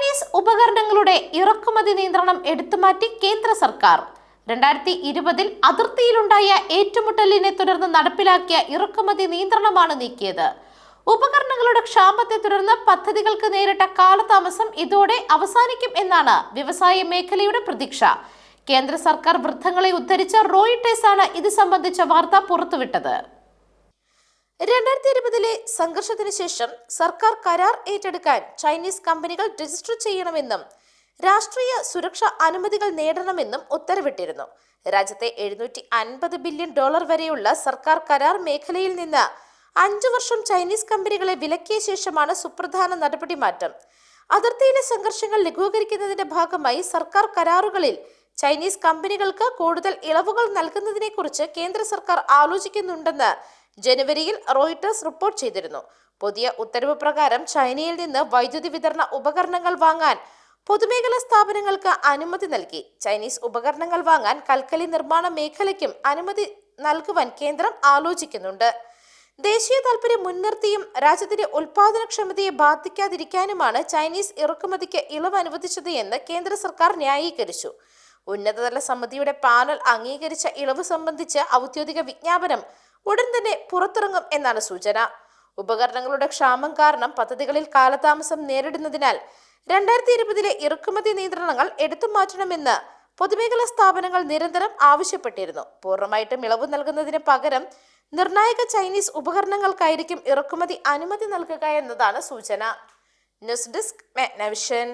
Chinese ഉപകരണങ്ങളുടെ ഇറക്കുമതി നിയന്ത്രണം എടുത്തുമാറ്റി കേന്ദ്ര സർക്കാർ. രണ്ടായിരത്തി ഇരുപതിൽ അതിർത്തിയിലുണ്ടായ ഏറ്റുമുട്ടലിനെ തുടർന്ന് നടപ്പിലാക്കിയ ഇറക്കുമതി നിയന്ത്രണമാണ് നീക്കിയത്. ഉപകരണങ്ങളുടെ ക്ഷാമത്തെ തുടർന്ന് പദ്ധതികൾക്ക് നേരിട്ട കാലതാമസം ഇതോടെ അവസാനിക്കും എന്നാണ് വ്യവസായ മേഖലയുടെ പ്രതീക്ഷ. കേന്ദ്ര സർക്കാർ വൃദ്ധങ്ങളെ ഉദ്ധരിച്ച റോയിട്ടേഴ്സാണ് ഇത് സംബന്ധിച്ച വാർത്ത പുറത്തുവിട്ടത്. രണ്ടായിരത്തി ഇരുപതിലെ സംഘർഷത്തിന് ശേഷം സർക്കാർ കരാർ ഏറ്റെടുക്കാൻ ചൈനീസ് കമ്പനികൾ രജിസ്റ്റർ ചെയ്യണമെന്നും രാഷ്ട്രീയ സുരക്ഷാ അനുമതികൾ നേടണമെന്നും ഉത്തരവിട്ടിരുന്നു. രാജ്യത്തെ എഴുന്നൂറ്റി അൻപത് ബില്യൺ ഡോളർ വരെയുള്ള സർക്കാർ കരാർ മേഖലയിൽ നിന്ന് അഞ്ചു വർഷം ചൈനീസ് കമ്പനികളെ വിലക്കിയ ശേഷമാണ് സുപ്രധാന നടപടി മാറ്റം അതിർത്തിയിലെ സംഘർഷങ്ങൾ ലഘൂകരിക്കുന്നതിന്റെ ഭാഗമായി സർക്കാർ കരാറുകളിൽ ചൈനീസ് കമ്പനികൾക്ക് കൂടുതൽ ഇളവുകൾ നൽകുന്നതിനെക്കുറിച്ച് കേന്ദ്ര സർക്കാർ ആലോചിക്കുന്നുണ്ടെന്ന് ജനുവരിയിൽ റോയിട്ടേഴ്സ് റിപ്പോർട്ട് ചെയ്തിരുന്നു. പുതിയ ഉത്തരവ് പ്രകാരം ചൈനയിൽ നിന്ന് വൈദ്യുതി വിതരണ ഉപകരണങ്ങൾ വാങ്ങാൻ പൊതുമേഖലാ സ്ഥാപനങ്ങൾക്ക് അനുമതി നൽകി. ചൈനീസ് ഉപകരണങ്ങൾ വാങ്ങാൻ കൽക്കലി നിർമ്മാണ മേഖലയ്ക്കും അനുമതി നൽകുവാൻ കേന്ദ്രം ആലോചിക്കുന്നുണ്ട്. ദേശീയ താൽപര്യം മുൻനിർത്തിയും രാജ്യത്തിന്റെ ഉൽപാദനക്ഷമതയെ ബാധിക്കാതിരിക്കാനുമാണ് ചൈനീസ് ഇറക്കുമതിക്ക് ഇളവ് അനുവദിച്ചത് എന്ന് കേന്ദ്ര സർക്കാർ ന്യായീകരിച്ചു. ഉന്നതതല സമിതിയുടെ പാനൽ അംഗീകരിച്ച ഇളവ് സംബന്ധിച്ച് ഔദ്യോഗിക വിജ്ഞാപനം ഉടൻ തന്നെ പുറത്തിറങ്ങും എന്നാണ് സൂചന. ഉപകരണങ്ങളുടെ ക്ഷാമം കാരണം പദ്ധതികളിൽ കാലതാമസം നേരിടുന്നതിനാൽ രണ്ടായിരത്തി ഇരുപതിലെ ഇറക്കുമതി നിയന്ത്രണങ്ങൾ എടുത്തു മാറ്റണമെന്ന് പൊതുമേഖലാ സ്ഥാപനങ്ങൾ നിരന്തരം ആവശ്യപ്പെട്ടിരുന്നു. പൂർണമായിട്ടും ഇളവ് നൽകുന്നതിന് പകരം നിർണായക ചൈനീസ് ഉപകരണങ്ങൾക്കായിരിക്കും ഇറക്കുമതി അനുമതി നൽകുക എന്നതാണ് സൂചന. News desk മെഗ്നവിഷൻ.